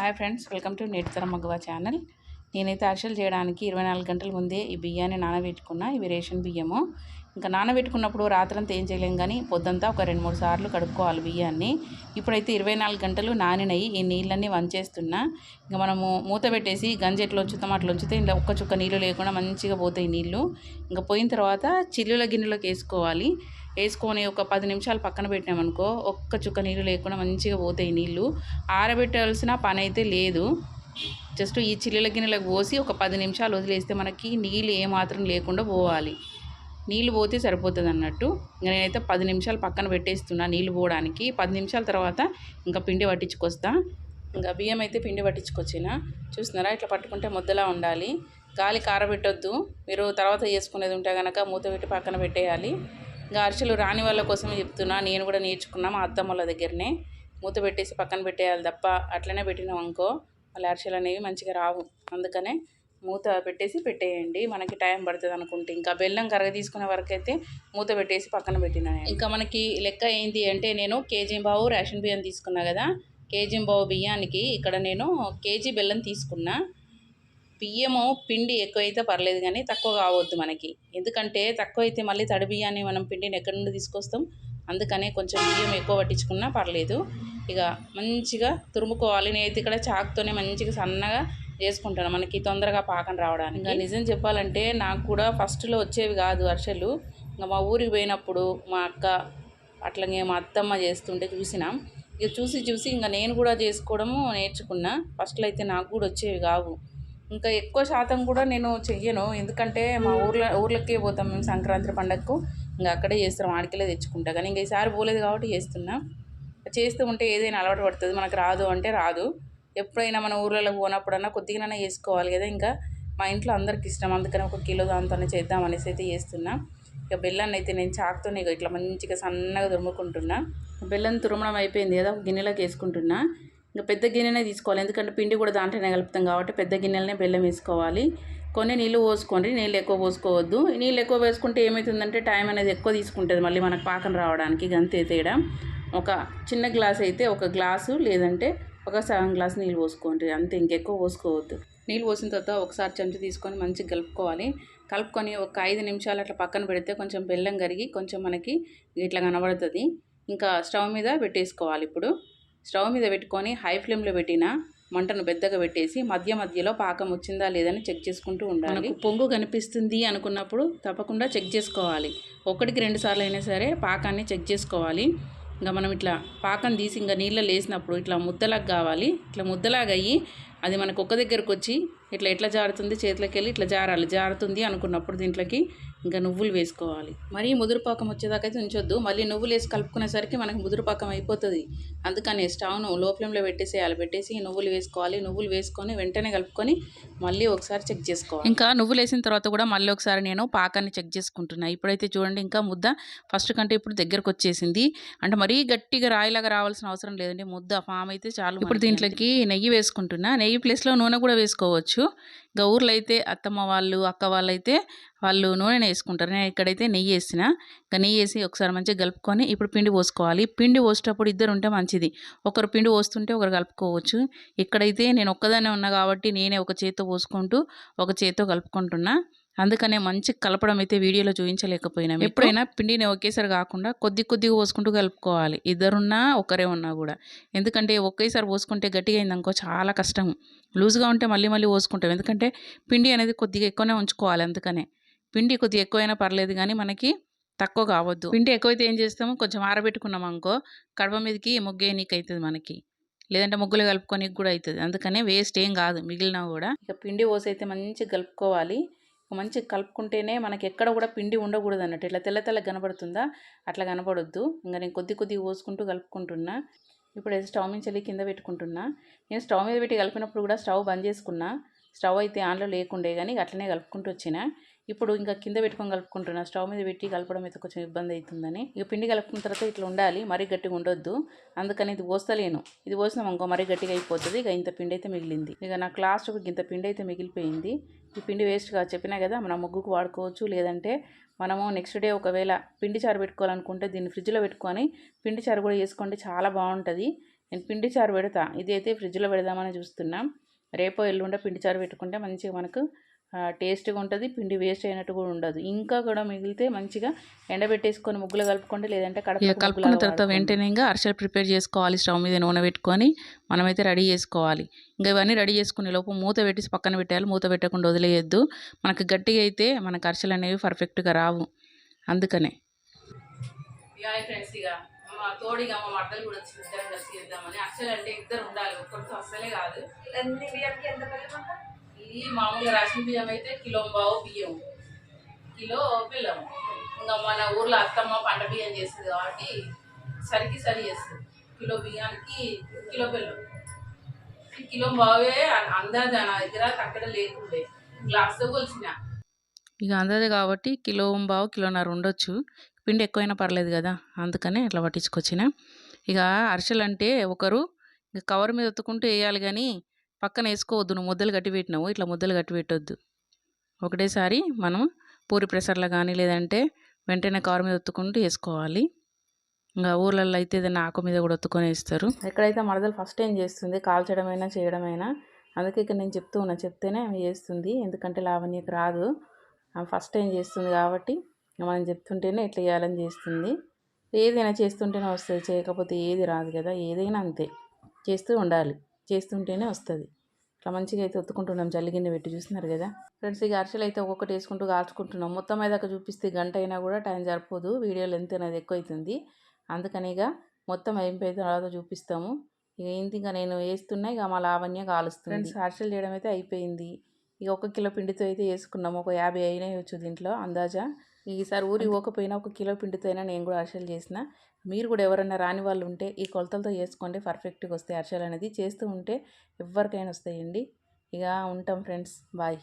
Hi friends welcome to నేటితరం మగవా channel. నేనైతే అరిసెలు చేయడానికి ఇరవై నాలుగు గంటల ముందే ఈ బియ్యాన్ని నానబెట్టుకున్నా ఇవి రేషన్ బియ్యము. ఇంకా నానబెట్టుకున్నప్పుడు రాత్రంతా ఏం చేయలేం కానీ పొద్దంతా ఒక రెండు మూడు సార్లు కడుక్కోవాలి బియ్యాన్ని. ఇప్పుడైతే ఇరవై నాలుగు గంటలు నానినయి ఈ నీళ్ళన్నీ వంచేస్తున్నా. ఇంకా మనము మూత పెట్టేసి గంజి ఎట్లా ఉంచుతాం అట్లా ఉంచితే ఇలా ఒక్క చుక్క నీళ్ళు లేకుండా మంచిగా పోతాయి నీళ్ళు. ఇంకా పోయిన తర్వాత చిల్లుల గిన్నెలోకి వేసుకోవాలి. వేసుకొని ఒక పది నిమిషాలు పక్కన పెట్టినామనుకో ఒక్క చుక్క నీళ్ళు లేకుండా మంచిగా పోతాయి నీళ్ళు. ఆరబెట్టాల్సిన పని అయితే లేదు. జస్ట్ ఈ చిల్లుల గిన్నెలకు పోసి ఒక పది నిమిషాలు వదిలేస్తే మనకి నీళ్ళు ఏమాత్రం లేకుండా పోవాలి. నీళ్ళు పోతే సరిపోతుంది అన్నట్టు. ఇంకా నేనైతే పది నిమిషాలు పక్కన పెట్టేస్తున్నా నీళ్ళు పోవడానికి. పది నిమిషాల తర్వాత ఇంకా పిండి పట్టించుకొస్తా. ఇంకా బియ్యం అయితే పిండి పట్టించుకొచ్చిన. చూస్తున్నారా? ఇట్లా పట్టుకుంటే ముద్దలా ఉండాలి. గాలి కారబెట్టొద్దు. మీరు తర్వాత చేసుకునేది ఉంటే కనుక మూత పెట్టి పక్కన పెట్టేయాలి. ఇంకా అరిసెలు రాని వాళ్ళ కోసమే చెప్తున్నా. నేను కూడా నేర్చుకున్నా మా అత్తమ్మల దగ్గరనే. మూత పెట్టేసి పక్కన పెట్టేయాలి తప్ప అట్లనే పెట్టినాం అనుకో మళ్ళీ అరిసెలు అనేవి మంచిగా రావు. అందుకనే మూత పెట్టేసి పెట్టేయండి. మనకి టైం పడుతుంది అనుకుంటే. ఇంకా బెల్లం కరగ తీసుకునే వరకు అయితే మూత పెట్టేసి పక్కన పెట్టినా ఇంకా మనకి లెక్క ఏంటి అంటే నేను కేజీ బావు రేషన్ బియ్యం తీసుకున్నా కదా. కేజీ బావు బియ్యానికి ఇక్కడ నేను కేజీ బెల్లం తీసుకున్నా. బియ్యము పిండి ఎక్కువైతే పర్లేదు కానీ తక్కువ కావద్దు మనకి. ఎందుకంటే తక్కువ అయితే మళ్ళీ తడి బియ్యాన్ని మనం పిండిని ఎక్కడి నుండి తీసుకొస్తాం? అందుకనే కొంచెం బియ్యం ఎక్కువ పట్టించుకున్నా పర్లేదు. ఇక మంచిగా తురుముకోవాలి. నేనైతే ఇక్కడ చాకుతోనే మంచిగా సన్నగా చేసుకుంటాను. మనకి తొందరగా పాకం రావడానికి. ఇంకా నిజం చెప్పాలంటే నాకు కూడా ఫస్ట్లో వచ్చేవి కాదు అరిసెలు. ఇంకా మా ఊరికి పోయినప్పుడు మా అక్క అట్లాగే మా అత్తమ్మ చేస్తుంటే చూసినాం. ఇక చూసి చూసి ఇంకా నేను కూడా చేసుకోవడము నేర్చుకున్నా. ఫస్ట్లో అయితే నాకు కూడా వచ్చేవి కావు. ఇంకా ఎక్కువ శాతం కూడా నేను చెయ్యను. ఎందుకంటే మా ఊర్లో ఊర్లకే పోతాం మేము సంక్రాంతి పండగకు ఇంకా అక్కడే చేస్తాం ఆడికెళ్ళే తెచ్చుకుంటా. కానీ ఇంకా ఈసారి పోలేదు కాబట్టి చేస్తున్నా. చేస్తూ ఉంటే ఏదైనా అలవాటు పడుతుంది. మనకు రాదు అంటే రాదు. ఎప్పుడైనా మన ఊర్లలో పోనప్పుడన్నా కొద్దిగానైనా చేసుకోవాలి కదా ఇంకా. మా ఇంట్లో అందరికి ఇష్టం. అందుకని ఒక కిలో దాంతోనే చేద్దాం అనేసి అయితే చేస్తున్నా. ఇక బెల్లాన్ని అయితే నేను చాకుతోనే ఇట్లా మంచిగా సన్నగా తురుముకుంటున్నా. బెల్లం తురమడం అయిపోయింది కదా ఒక గిన్నెలోకి వేసుకుంటున్నా. ఇంకా పెద్ద గిన్నెనే తీసుకోవాలి. ఎందుకంటే పిండి కూడా దాంట్లోనే కలుపుతాం కాబట్టి పెద్ద గిన్నెలనే బెల్లం వేసుకోవాలి. కొన్ని నీళ్ళు పోసుకోండి. నీళ్ళు ఎక్కువ పోసుకోవద్దు. నీళ్ళు ఎక్కువ వేసుకుంటే ఏమవుతుందంటే టైం అనేది ఎక్కువ తీసుకుంటుంది మళ్ళీ మనకు పాకం రావడానికి గంతే తేడా. ఒక చిన్న గ్లాస్ అయితే ఒక గ్లాసు లేదంటే ఒక సగం గ్లాస్ నీళ్ళు పోసుకోండి. అంతే ఇంకెక్కువ పోసుకోవద్దు. నీళ్ళు పోసిన తర్వాత ఒకసారి చెంచా తీసుకొని మంచిగా కలుపుకోవాలి. కలుపుకొని ఒక ఐదు నిమిషాలు అట్లా పక్కన పెడితే కొంచెం బెల్లం కరిగి కొంచెం మనకి ఇట్లా కనబడుతుంది. ఇంకా స్టవ్ మీద పెట్టేసుకోవాలి ఇప్పుడు. స్టవ్ మీద పెట్టుకొని హై ఫ్లేమ్లో పెట్టిన మంటను పెద్దగా పెట్టేసి మధ్య మధ్యలో పాకం వచ్చిందా లేదని చెక్ చేసుకుంటూ ఉండాలి. పొంగు కనిపిస్తుంది అనుకున్నప్పుడు తప్పకుండా చెక్ చేసుకోవాలి. ఒకటికి రెండు సార్లు అయినా సరే పాకాన్ని చెక్ చేసుకోవాలి. ఇంకా మనం ఇట్లా పాకం తీసి ఇంకా నీళ్ళలో వేసినప్పుడు ఇట్లా ముద్దలాగా కావాలి. ఇట్లా ముద్దలాగా అయ్యి అది మనకు ఒక్క దగ్గరకు వచ్చి ఇట్లా ఎట్లా జారుతుంది? చేతిలోకి వెళ్ళి ఇట్లా జారాలి. జారుతుంది అనుకున్నప్పుడు దీంట్లోకి ఇంకా నువ్వులు వేసుకోవాలి. మరీ ముదురుపాకం వచ్చేదాకా అయితే ఉంచొద్దు. మళ్ళీ నువ్వులు వేసి కలుపుకునేసరికి మనకి ముదురుపాకం అయిపోతుంది. అందుకని స్టవ్ను లో ఫ్లేమ్లో పెట్టేసేయాలి. పెట్టేసి నువ్వులు వేసుకోవాలి. నువ్వులు వేసుకొని వెంటనే కలుపుకొని మళ్ళీ ఒకసారి చెక్ చేసుకోవాలి. ఇంకా నువ్వులు వేసిన తర్వాత కూడా మళ్ళీ ఒకసారి నేను పాకాన్ని చెక్ చేసుకుంటున్నా. ఇప్పుడైతే చూడండి ఇంకా ముద్ద ఫస్ట్ కంటే ఇప్పుడు దగ్గరకు వచ్చేసింది అంటే మరీ గట్టిగా రాయిలాగా రావాల్సిన అవసరం లేదండి. ముద్ద ఫామ్ అయితే చాలు ఇప్పుడు దీంట్లోకి నెయ్యి వేసుకుంటున్నా. నెయ్యి ప్లేస్లో నూనె కూడా వేసుకోవచ్చు. ఇంకా ఊర్లో అయితే అత్తమ్మ వాళ్ళు అక్క వాళ్ళు అయితే వాళ్ళు నూనె వేసుకుంటారు నేను ఇక్కడైతే నెయ్యి వేసిన. ఇంకా నెయ్యి వేసి ఒకసారి మంచిగా కలుపుకొని ఇప్పుడు పిండి పోసుకోవాలి. పిండి పోసేటప్పుడు ఇద్దరు ఉంటే మంచిది. ఒకరు పిండి పోస్తుంటే ఒకరు కలుపుకోవచ్చు. ఇక్కడైతే నేను ఒక్కదానే ఉన్నా కాబట్టి నేనే ఒక చేత్తో పోసుకుంటూ ఒక చేత్తో కలుపుకుంటున్నా. అందుకనే మంచి కలపడం అయితే వీడియోలో చూపించలేకపోయినా. ఎప్పుడైనా పిండిని ఒకేసారి కాకుండా కొద్ది కొద్దిగా పోసుకుంటూ కలుపుకోవాలి. ఇద్దరున్నా ఒకరే ఉన్నా కూడా. ఎందుకంటే ఒకేసారి పోసుకుంటే గట్టిగా అయిందనుకో చాలా కష్టం లూజ్గా ఉంటే మళ్ళీ మళ్ళీ పోసుకుంటాం. ఎందుకంటే పిండి అనేది కొద్దిగా ఎక్కువనే ఉంచుకోవాలి అందుకనే. పిండి కొద్దిగా ఎక్కువైనా పర్లేదు కానీ మనకి తక్కువ కావద్దు. పిండి ఎక్కువైతే ఏం చేస్తాము? కొంచెం ఆరబెట్టుకున్నాం అనుకో కడప మీదకి ముగ్గేయనీకి అవుతుంది మనకి. లేదంటే ముగ్గులు కలుపుకోనికి కూడా అవుతుంది అందుకనే వేస్ట్ ఏం కాదు. మిగిలినా కూడా ఇక పిండి పోసి అయితే మంచిగా కలుపుకోవాలి. మంచిగా కలుపుకుంటేనే మనకి ఎక్కడ కూడా పిండి ఉండకూడదు అన్నట్టు. ఇట్లా తెల్ల తెల్ల కనబడుతుందా? అట్లా కనబడొద్దు. ఇంకా నేను కొద్ది కొద్ది పోసుకుంటూ కలుపుకుంటున్నా. ఇప్పుడు స్టవ్ నుంచి కింద పెట్టుకుంటున్నా. నేను స్టవ్ మీద పెట్టి కలిపినప్పుడు కూడా స్టవ్ బంద్ చేసుకున్నా. స్టవ్ అయితే ఆన్లో లేకుండే కానీ అట్లనే కలుపుకుంటూ వచ్చిన. ఇప్పుడు ఇంకా కింద పెట్టుకొని కలుపుకుంటున్నా. స్టవ్ మీద పెట్టి కలపడం అయితే కొంచెం ఇబ్బంది అవుతుందని ఇక పిండి కలుపుకున్న తర్వాత ఇట్లా ఉండాలి. మరీ గట్టిగా ఉండొద్దు. అందుకని ఇది పోస్తలేను. ఇది పోసినాం ఇంకో మరీ గట్టిగా అయిపోతుంది. ఇక ఇంత పిండి అయితే మిగిలింది. ఇక నాకు లాస్ట్ ఇంత పిండి అయితే మిగిలిపోయింది. ఈ పిండి వేస్ట్గా చెప్పినా కదా మనం ముగ్గుకు వాడుకోవచ్చు. లేదంటే మనము నెక్స్ట్ డే ఒకవేళ పిండి చారు పెట్టుకోవాలనుకుంటే దీన్ని ఫ్రిడ్జ్లో పెట్టుకొని పిండి చారు కూడా చేసుకుంటే చాలా బాగుంటుంది. నేను పిండి చారు పెడతా. ఇది అయితే ఫ్రిడ్జ్లో పెడదామని చూస్తున్నాం. రేపో ఎల్లుండ పిండి చారు పెట్టుకుంటే మంచిగా మనకు టేస్ట్గా ఉంటుంది పిండి వేస్ట్ అయినట్టు కూడా ఉండదు. ఇంకా కూడా మిగిలితే మంచిగా ఎండబెట్టేసుకొని ముగ్గులు కలుపుకోండి లేదంటే కడప కలుపుకున్న తర్వాత వెంటనే ఇంకా అరిసెలు ప్రిపేర్ చేసుకోవాలి స్టవ్ మీద నూనె పెట్టుకొని మనమైతే రెడీ చేసుకోవాలి. ఇంకా ఇవన్నీ రెడీ చేసుకునే లోపు మూత పెట్టేసి పక్కన పెట్టాలి మూత పెట్టకుండా వదిలేయద్దు. మనకు గట్టిగా అయితే మనకు అరిసెలు అనేవి పర్ఫెక్ట్గా రావు. అందుకనే. ఇక ఫ్రెండ్స్ ఇక మా తోడిగా మా మట్టలు కూడా వచ్చి ఇద్దరం కలిసి చేద్దామని అసలు అంటే ఇద్దరు ఉండాలి. ఒక్కరితో అస్సలే కాదు. ఇది మామూలుగా రేషన్ బియ్యం అయితే కిలో బావు బియ్యం. కిలో బెల్లం. ఇంకా మన ఊర్లో అత్తమ్మ పంట బియ్యం చేస్తుంది కాబట్టి సరికి సరి చేస్తుంది. కిలో బియ్యానికి కిలో బెల్లం. కిలో బావే అందాజా నా దగ్గర తక్కడ లేకుండే. గ్లాస్తో కొలిచిన. ఇక అందది కాబట్టి కిలో బావు కిలోన్నర ఉండొచ్చు. పిండి ఎక్కువైనా పర్లేదు కదా అందుకనే అట్లా పట్టించుకొచ్చిన. ఇక అరిసెలు అంటే ఒకరు ఇక కవర్ మీద ఒత్తుకుంటూ వేయాలి కానీ పక్కన వేసుకోవద్దు నువ్వు ముద్దలు కట్టి పెట్టినావు ఇట్లా ముద్దలు కట్టి పెట్టొద్దు. ఒకటేసారి మనం పూరి ప్రెషర్లో కానీ లేదంటే వెంటనే కారు మీద ఒత్తుకుంటూ వేసుకోవాలి. ఇంకా ఊర్లలో అయితే ఏదైనా ఆకు మీద కూడా ఒత్తుకొని వేస్తారు. ఎక్కడైతే మరదలు ఫస్ట్ ఏం చేస్తుంది కాల్చడమైనా చేయడమైనా అందుకే ఇక్కడ నేను చెప్తూ ఉన్నా చెప్తేనే ఆమె చేస్తుంది. ఎందుకంటే లావణ్యకు రాదు. ఆమె ఫస్ట్ ఏం చేస్తుంది కాబట్టి మనం చెప్తుంటేనే ఎట్లా చేయాలని చేస్తుంది. ఏదైనా చేస్తుంటేనే వస్తుంది చేయకపోతే ఏది రాదు కదా ఏదైనా అంతే. చేస్తూ ఉండాలి. చేస్తుంటేనే వస్తుంది. ఇట్లా మంచిగా అయితే ఒత్తుకుంటున్నాం జల్లిగిన్నె పెట్టి చూస్తున్నారు కదా. ఫ్రెండ్స్ ఇక అరిసెలు అయితే ఒక్కొక్కటి వేసుకుంటూ కాల్చుకుంటున్నాం. మొత్తం మీద చూపిస్తే గంట అయినా కూడా టైం సరిపోదు. వీడియో లెంత్ అనేది ఎక్కువ అవుతుంది అందుకని ఇక మొత్తం అయిపోయిన తర్వాత చూపిస్తాము. ఇక ఏంటి ఇంకా నేను వేస్తున్నా ఇక మా లావణ్య కాలుస్తుంది. ఫ్రెండ్స్ అరిసెలు చేయడం అయితే అయిపోయింది. ఇక ఒక కిలో పిండితో అయితే వేసుకున్నాము ఒక యాభై అయినాయి వచ్చు దీంట్లో అందాజా. ఈసారి ఊరి పోకపోయినా ఒక కిలో పిండితో అయినా నేను కూడా అరిసెలు చేసిన. మీరు కూడా ఎవరైనా రాని వాళ్ళు ఉంటే ఈ కొలతలతో చేసుకోండి. పర్ఫెక్ట్గా వస్తాయి అరిసెలు అనేది చేస్తూ ఉంటే ఎవరికైనా వస్తాయండి. ఇక ఉంటాం ఫ్రెండ్స్. బాయ్.